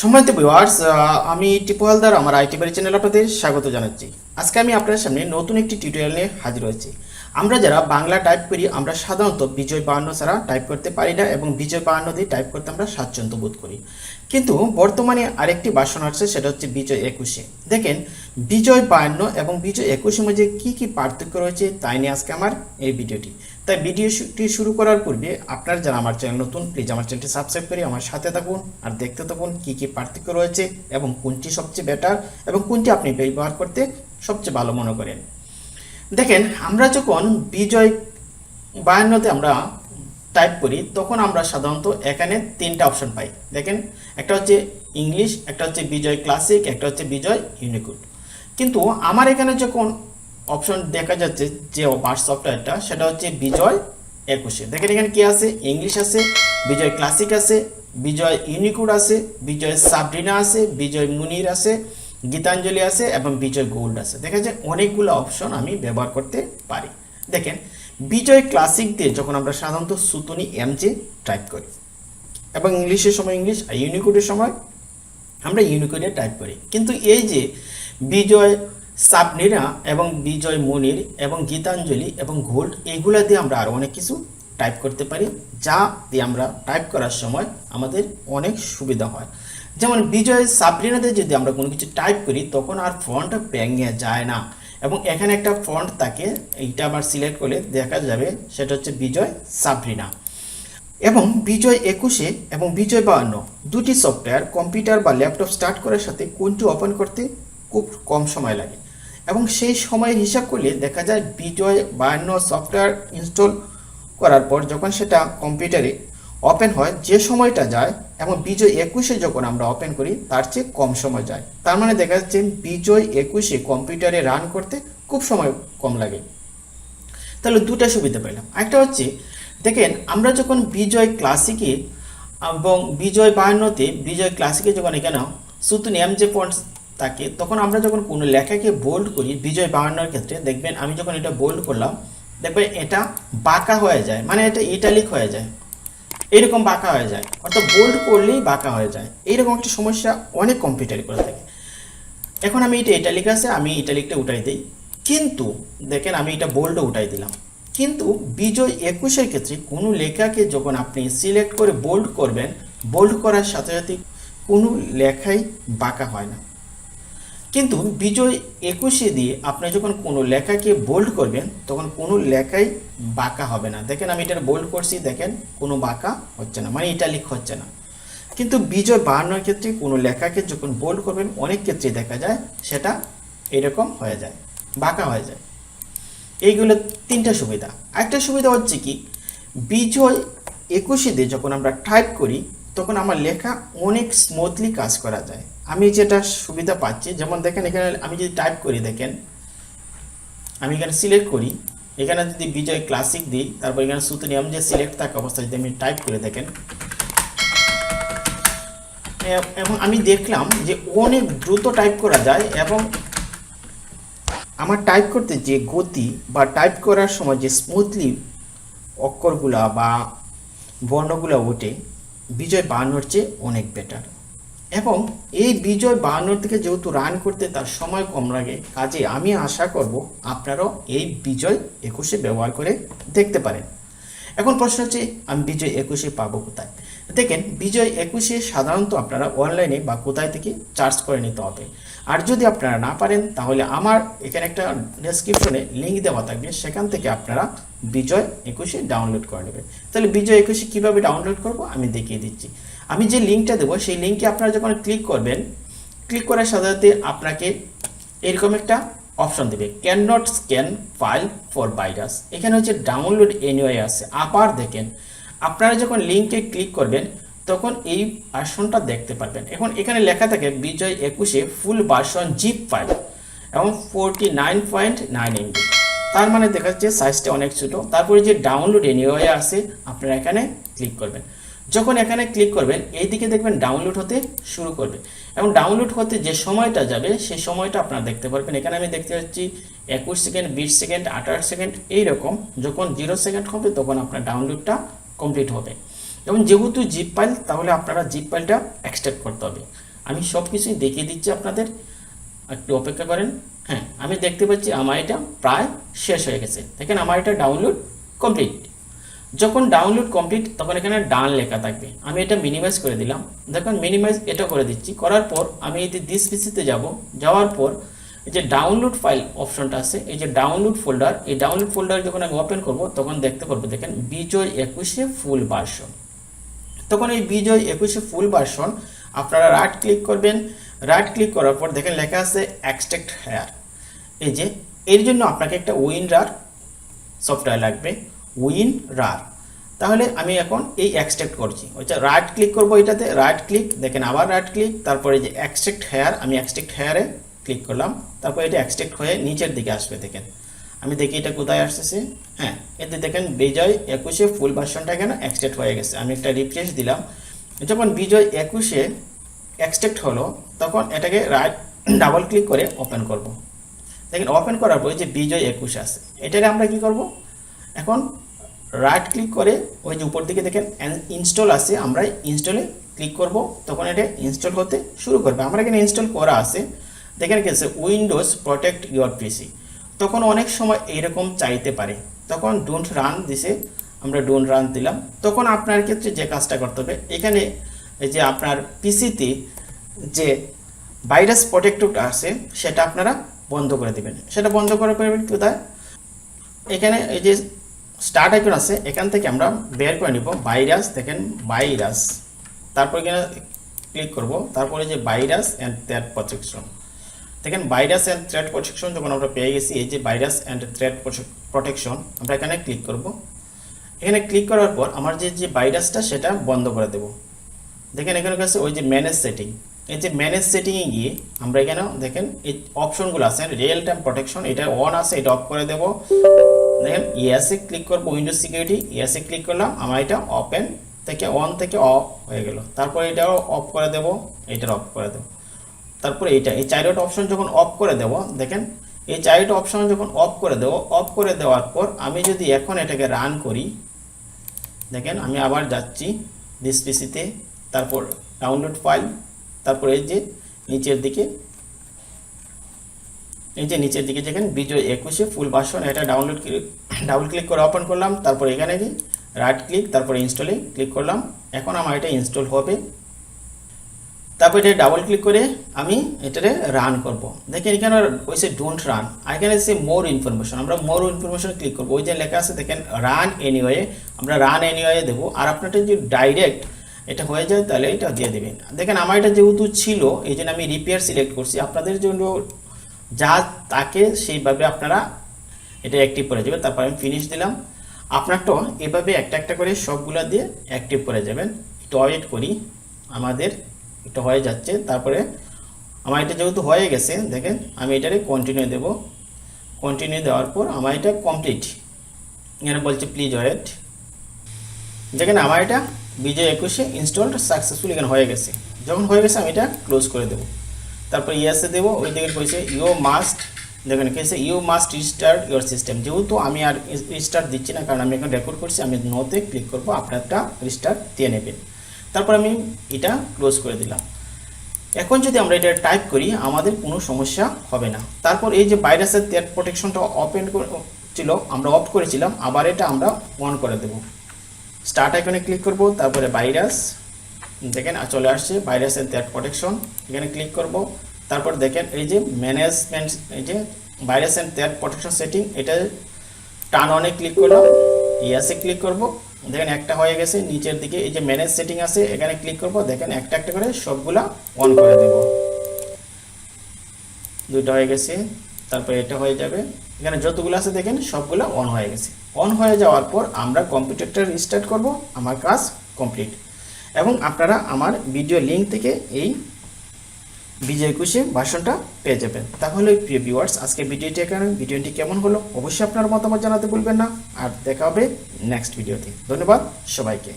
সম্মানিত ভিউয়ার্স আমি টিপু হালদার, আমার আইটি বাড়ি চ্যানেল আপনাদের স্বাগত জানাচ্ছি। আজকে আমি আপনার সামনে নতুন একটি টিউটোরিয়াল নিয়ে হাজির হয়েছি। আমরা যারা বাংলা টাইপ করি, আমরা সাধারণত বিজয় বাহান্ন ছাড়া টাইপ করতে পারি না এবং বিজয় বাহান্ন দিয়ে টাইপ করতে আমরা স্বাচ্ছন্দ্য বোধ করি। কিন্তু বর্তমানে আরেকটি বাসন আসছে, সেটা হচ্ছে বিজয় একুশে। দেখেন, বিজয় বায়ান্ন এবং বিজয় একুশের মধ্যে কী কী পার্থক্য রয়েছে তাই নিয়ে আজকে আমার এই ভিডিওটি তাই ভিডিওটি শুরু করার পূর্বে আপনারা যারা আমার চ্যানেল নতুন প্লিজ আমার চ্যানেলটি সাবস্ক্রাইব করে আমার সাথে থাকুন আর দেখতে থাকুন কী কী পার্থক্য রয়েছে এবং কোনটি সবচেয়ে বেটার এবং কোনটি আপনি ব্যবহার করতে সবচেয়ে ভালো মনে করেন। দেখেন, আমরা যখন বিজয় বায়ান্নতে আমরা টাইপ করি, তখন আমরা সাধারণত এখানে তিনটা অপশন পাই। দেখেন, একটা হচ্ছে ইংলিশ একটা হচ্ছে বিজয় ক্লাসিক একটা হচ্ছে বিজয় ইউনিকুড কিন্তু আমার এখানে যখন অপশন দেখা যাচ্ছে যে বার্স সফটওয়্যারটা, সেটা হচ্ছে বিজয় একুশে। দেখেন এখানে কি আছে? ইংলিশ আছে, বিজয় ক্লাসিক আছে, বিজয় ইউনিকুড আছে, বিজয় সাবরিনা আছে, বিজয় মুনির আছে, গীতাঞ্জলি আছে এবং বিজয় গোল্ড আছে। দেখা যায় অনেকগুলো অপশন আমি ব্যবহার করতে পারি। দেখেন, বিজয় ক্লাসিক দিয়ে যখন আমরা সাধারণত সুতনি এমজে টাইপ করি, এবং ইংলিশের সময় ইংলিশ আর ইউনিকোডের সময় আমরা ইউনিকোডে টাইপ করি। কিন্তু এই যে বিজয় সাবনীরা এবং বিজয় মনির এবং গীতাঞ্জলি এবং গোল্ড এইগুলা দিয়ে আমরা আরও অনেক কিছু টাইপ করতে পারি, যা দিয়ে আমরা টাইপ করার সময় আমাদের অনেক সুবিধা হয়। যেমন বিজয় সাবরিনাতে যদি আমরা কোনো কিছু টাইপ করি, তখন আর ফন্ট ব্যাঙে যায় না। এবং এখানে একটা ফন্ট থাকে, এইটা আবার সিলেক্ট করলে দেখা যাবে সেটা হচ্ছে বিজয় সাবরিনা এবং বিজয় একুশে এবং বিজয় বাহান্ন, দুটি সফটওয়্যার কম্পিউটার বা ল্যাপটপ স্টার্ট করার সাথে কোনটি ওপেন করতে খুব কম সময় লাগে। এবং সেই সময়ের হিসাব করলে দেখা যায় বিজয় বায়ান্ন সফটওয়্যার ইনস্টল করার পর যখন সেটা কম্পিউটারে ওপেন হয়, যে সময়টা যায় এবং বিজয় একুশে যখন আমরা ওপেন করি, তার চেয়ে কম সময় যায়। তার মানে দেখা যাচ্ছে বিজয় একুশে কম্পিউটারে রান করতে খুব সময় কম লাগে। তাহলে দুটা সুবিধা পেলাম। একটা হচ্ছে, দেখেন, আমরা যখন বিজয় ক্লাসিকে এবং বিজয় বায়ান্নতে, বিজয় ক্লাসিকে যখন এখানে সুতুন এম যে পয়েন্ট থাকে তখন আমরা যখন কোনো লেখাকে বোল্ড করি, বিজয় বায়ান্নর ক্ষেত্রে, দেখবেন আমি যখন এটা বোল্ড করলাম, দেখবেন এটা বাঁকা হয়ে যায় মানে এটা ইটালিক হয়ে যায়। এরকম বাঁকা হয়ে যায়, অর্থাৎ বোল্ড করলেই বাঁকা হয়ে যায়। এইরকম একটা সমস্যা অনেক কম্পিউটারে করে থাকে। এখন আমি এটা ইটালিক আছে, আমি ইটালিকটা উঠাই দিই। কিন্তু, দেখেন আমি এটা বোল্ডও উঠাই দিলাম। কিন্তু বিজয় একুশের ক্ষেত্রে কোনো লেখাকে যখন আপনি সিলেক্ট করে বোল্ড করবেন বোল্ড করার সাথে সাথে কোনো লেখাই বাঁকা হয় না। কিন্তু বিজয় একুশে দিয়ে আপনি যখন কোনো লেখাকে বোল্ড করবেন, তখন কোনো লেখাই বাঁকা হবে না। দেখেন আমি এটা বোল্ড করছি, দেখেন কোনো বাঁকা হচ্ছে না মানে ইটালিক হচ্ছে না। কিন্তু বিজয় বাড়ানোর ক্ষেত্রে কোনো লেখাকে যখন বোল্ড করবেন, অনেক ক্ষেত্রে দেখা যায় সেটা এরকম হয়ে যায়, বাঁকা হয়ে যায়। এইগুলো তিনটা সুবিধা। একটা সুবিধা হচ্ছে কি, বিজয় একুশে দিয়ে যখন আমরা টাইপ করি, তখন আমার লেখা অনেক স্মুথলি কাজ করা যায়। আমি যেটা সুবিধা পাচ্ছি, যেমন দেখেন এখানে আমি যদি টাইপ করি, দেখেন, আমি এখানে সিলেক্ট করি, এখানে যদি বিজয় ক্লাসিক দিই, তারপর এখানে সুতনিয়াম যে সিলেক্ট থাকা অবস্থায় যদি আমি টাইপ করে, দেখেন এবং আমি দেখলাম যে অনেক দ্রুত টাইপ করা যায় এবং আমার টাইপ করতে যে গতি বা টাইপ করার সময় যে স্মুথলি অক্ষরগুলা বা বর্ণগুলো ওঠে, বিজয় বাহান্নর চেয়ে অনেক বেটার এবং এই বিজয় বাহান্নর থেকে যেহেতু রান করতে তার সময় কম লাগে কাজে আমি আশা করব আপনারাও এই বিজয় একুশে ব্যবহার করে দেখতে পারেন। এখন প্রশ্ন হচ্ছে, আমি বিজয় একুশে পাবো কোথায়? দেখেন, বিজয় একুশে সাধারণত আপনারা অনলাইনে বা কোথায় থেকে চার্জ করে নিতে হবে। আর যদি আপনারা না পারেন, তাহলে আমার এখানে একটা ডেসক্রিপশনে লিঙ্ক দেওয়া থাকবে, সেখান থেকে আপনারা বিজয় একুশে ডাউনলোড করে নেবেন। তাহলে বিজয় একুশে কীভাবে ডাউনলোড করব, আমি দেখিয়ে দিচ্ছি। আমি যে লিঙ্কটা দেবো, সেই লিঙ্কে আপনারা যখন ক্লিক করবেন, ক্লিক করার সাথে সাথে আপনাকে এরকম একটা অপশন দেবে can not scan file for virus এখানে হচ্ছে ডাউনলোড এনিওয়ে আছে। আবার দেখেন, আপনারা যখন লিঙ্কে ক্লিক করবেন, তখন এই ভার্সনটা দেখতে পারবেন। এখন এখানে লেখা থাকে, বিজয় একুশে ফুল ভার্সন জিপ ফাইল এবং forty nine point nine MB তার মানে দেখা যাচ্ছে সাইজটা অনেক ছোটো। তারপরে যে ডাউনলোড এনিওয়ে আছে, আপনারা এখানে ক্লিক করবেন। যখন এখানে ক্লিক করবেন, এইদিকে দেখবেন ডাউনলোড হতে শুরু করবে। এবং ডাউনলোড হতে যে সময়টা যাবে সেই সময়টা আপনারা দেখতে পারবেন। এখানে আমি দেখতে পাচ্ছি একুশ সেকেন্ড বিশ সেকেন্ড আঠাশ সেকেন্ড এইরকম। যখন জিরো সেকেন্ড হবে, তখন আপনার ডাউনলোডটা কমপ্লিট হবে। এবং যেহেতু জিপ ফাইল তাহলে আপনারা জিপ ফাইলটা এক্সট্রাক্ট করতে হবে। আমি সব কিছুই দেখিয়ে দিচ্ছি আপনাদের। একটু অপেক্ষা করেন। হ্যাঁ আমি দেখতে পাচ্ছি আমার এটা প্রায় শেষ হয়ে গেছে। দেখেন আমার এটা ডাউনলোড কমপ্লিট যখন ডাউনলোড কমপ্লিট তখন এখানে ডান লেখা থাকবে। আমি এটা মিনিমাইজ করে দিলাম। দেখুন মিনিমাইজ এটা করে দিচ্ছি। করার পর আমি এই দিস পিসিতে যাব, যাওয়ার পর এই যে ডাউনলোড ফাইল অপশনটা আছে, এই যে ডাউনলোড ফোল্ডার এই ডাউনলোড ফোল্ডার যখন আমি ওপেন করব, তখন দেখতে পারব, দেখেন, বিজয় একুশে ফুল ভার্সন তখন এই বিজয় একুশে ফুল ভার্সন আপনারা রাইট ক্লিক করবেন। রাইট ক্লিক করার পর দেখেন, লেখা আছে এক্সট্রাক্ট হেয়ার এই যে, এর জন্য আপনাকে একটা উইন রার সফটওয়্যার লাগবে। WinRAR. তাহলে আমি এখন এই এক্সট্রাক্ট করছি। ওইটা রাইট ক্লিক করব এটাতে রাইট ক্লিক দেখেন আবার রাইট ক্লিক তারপরে যে এক্সট্রাক্ট হেয়ার আমি এক্সট্রাক্ট হেয়ারে ক্লিক করলাম, তারপর এটা এক্সট্রাক্ট হয়ে নিচের দিকে আসবে, দেখেন। আমি দেখি এটা কোথায় আসতেছে? হ্যাঁ এতে দেখেন বিজয় একুশে ফুল ভার্সনটা এখানে এক্সট্রাক্ট হয়ে গেছে। আমি একটা রিফ্রেশ দিলাম। যখন বিজয় একুশে এক্সট্রাক্ট হলো, তখন এটাকে রাইট ডাবল ক্লিক করে ওপেন করব। দেখেন ওপেন করার পর যে বিজয় একুশ আছে, এটাকে আমরা কি করব? এখন রাইট ক্লিক করে ওই যে উপর দিকে দেখেন ইনস্টল আছে, আমরা ইনস্টলে ক্লিক করব, তখন এটা ইনস্টল হতে শুরু করবে। আমরা এখানে ইনস্টল করা আছে, দেখেন আছে উইন্ডোজ প্রোটেক্ট ইউর পিসি তখন অনেক সময় এরকম চাইতে পারে। তখন ডোন্ট রান দিছে, আমরা ডোন্ট রান দিলাম। তখন আপনার ক্ষেত্রে যে কাজটা করতে হবে, এখানে এই যে আপনার পিসিতে যে ভাইরাস প্রোটেক্টরটা আছে, সেটা আপনারা বন্ধ করে দেবেন। সেটা বন্ধ করে পারবেন কোথায়? এখানে এই যে স্টার্ট আইকন আছে, এখান থেকে আমরা বের করে নিব ভাইরাস দেখেন ভাইরাস তারপর এখানে ক্লিক করব, তারপরে যে ভাইরাস অ্যান্ড থ্রেড প্রটেকশন দেখেন ভাইরাস অ্যান্ড থ্রেড প্রটেকশন যখন আমরা পেয়ে গেছি, এই যে ভাইরাস অ্যান্ড থ্রেড প্রটেকশন আমরা এখানে ক্লিক করব। এখানে ক্লিক করার পর আমার যে যে ভাইরাসটা সেটা বন্ধ করে দেব। দেখেন এখানে কাছে ওই যে ম্যানেজ সেটিং এই যে ম্যানেজ সেটিংয়ে গিয়ে আমরা এখানে দেখেন এই অপশনগুলো আছে রিয়েল টাইম প্রোটেকশন এটা অন আছে, এটা অফ করে দেব। দেখেন ইয়াসে ক্লিক করব উইন্ডোজ সিকিউরিটি ইয়াসে ক্লিক করলাম, আমার এটা ওপেন থেকে অন থেকে অফ হয়ে গেল। তারপর এটাও অফ করে দেব, এটার অফ করে দেব। তারপরে এটা, এই চারটা অপশন যখন অফ করে দেব, দেখেন, এই চারটা অপশন যখন অফ করে দেব অফ করে দেওয়ার পর আমি যদি এখন এটাকে রান করি, দেখেন, আমি আবার যাচ্ছি দিস পিসিতে তারপর ডাউনলোড ফাইল তারপরে যে নিচের দিকে এই যে নিচের দিকে যেখানে বিজয় একুশে ফুল ভার্সন এটা ডাউনলোড ডাবল ক্লিক করে ওপেন করলাম, তারপর এখানে গিয়ে রাইট ক্লিক তারপরে ইনস্টলে ক্লিক করলাম, এখন আমার এটা ইনস্টল হবে। তারপর এটা ডাবল ক্লিক করে আমি এটারে রান করব। দেখেন এখানে ওইসে ডোন্ট রান এখানে সে মোর ইনফরমেশন আমরা মোর ইনফরমেশন ক্লিক করব। ওই যে লেখা আছে, দেখেন রান এনিওয়ে আমরা রান এনিওয়ে দেবো। আর আপনারটা যদি ডাইরেক্ট এটা হয়ে যায়, তাহলে এটা দিয়ে দেবেন। দেখেন, আমার এটা যেহেতু ছিল এই জন্য আমি রিপেয়ার সিলেক্ট করছি। আপনাদের জন্য যা তাকে সেইভাবে আপনারা এটা অ্যাক্টিভ করে যাবে তারপর আমি ফিনিশ দিলাম। আপনারটা এভাবে একটা একটা করে সবগুলো দিয়ে অ্যাক্টিভ করে যাবেন। একটু ওয়েট করি, আমাদের এটা হয়ে যাচ্ছে। তারপরে আমার এটা যেহেতু হয়ে গেছে, দেখেন, আমি এটারে কন্টিনিউ দেব। কন্টিনিউ দেওয়ার পর আমার এটা কমপ্লিট এখানে বলছে প্লিজ ওয়েট যেখানে আমার এটা বিজয় একুশে ইনস্টলড সাকসেসফুল এখানে হয়ে গেছে। যখন হয়ে গেছে, আমি এটা ক্লোজ করে দেবো। তারপর ইয়াসে দেবো, ওই দিকে কইছে ইউ মাস্ট দেখেন কেছে you must restart your system যেহেতু আমি আর রিস্টার্ট দিচ্ছি না, কারণ আমি এখন রেকর্ড করছি, আমি নোতে ক্লিক করব আপনারটা রিস্টার্ট দিয়ে নেবেন। তারপর আমি এটা ক্লোজ করে দিলাম। এখন যদি আমরা এটা টাইপ করি, আমাদের কোনো সমস্যা হবে না। তারপর এই যে ভাইরাসের ত্যাগ প্রোটেকশনটা ওপেন ছিল, আমরা অফ করেছিলাম, আবার এটা আমরা অন করে দেব। স্টার্ট আইকনে ক্লিক করব, তারপরে ভাইরাস দেখেন চলে আসছে ভাইরাসের ত্যাগ প্রোটেকশন এখানে ক্লিক করব। তারপর দেখেন, এই যে ম্যানেজমেন্ট এই যে ভাইরাস অ্যান্ড ত্যাগ প্রোটেকশন সেটিং এটা টার্ন অনে ক্লিক করলাম। ইয়াসে ক্লিক করব। দেখেন, একটা হয়ে গেছে, নিচের দিকে এই যে ম্যানেজ সেটিং আছে, এখানে ক্লিক করব। দেখেন, একটা একটা করে সবগুলা অন করে দেব। দুইটা হয়ে গেছে, তারপর এটা হয়ে যাবে। এখানে যতগুলো আছে, দেখেন, সবগুলো অন হয়ে গেছে। অন হয়ে যাওয়ার পর আমরা কম্পিউটারটা রিস্টার্ট করব। আমার কাজ কমপ্লিট এবং আপনারা আমার ভিডিও লিঙ্ক থেকে এই বিজয় কুশে ভাষণটা পেয়ে যাবেন। তাহলে প্রিয় ভিউয়ার্স আজকে ভিডিওটি এখানে। ভিডিওটি কেমন হলো অবশ্যই আপনার মতামত জানাতে ভুলবেন না। আর দেখা হবে নেক্সট ভিডিওতে ধন্যবাদ সবাইকে।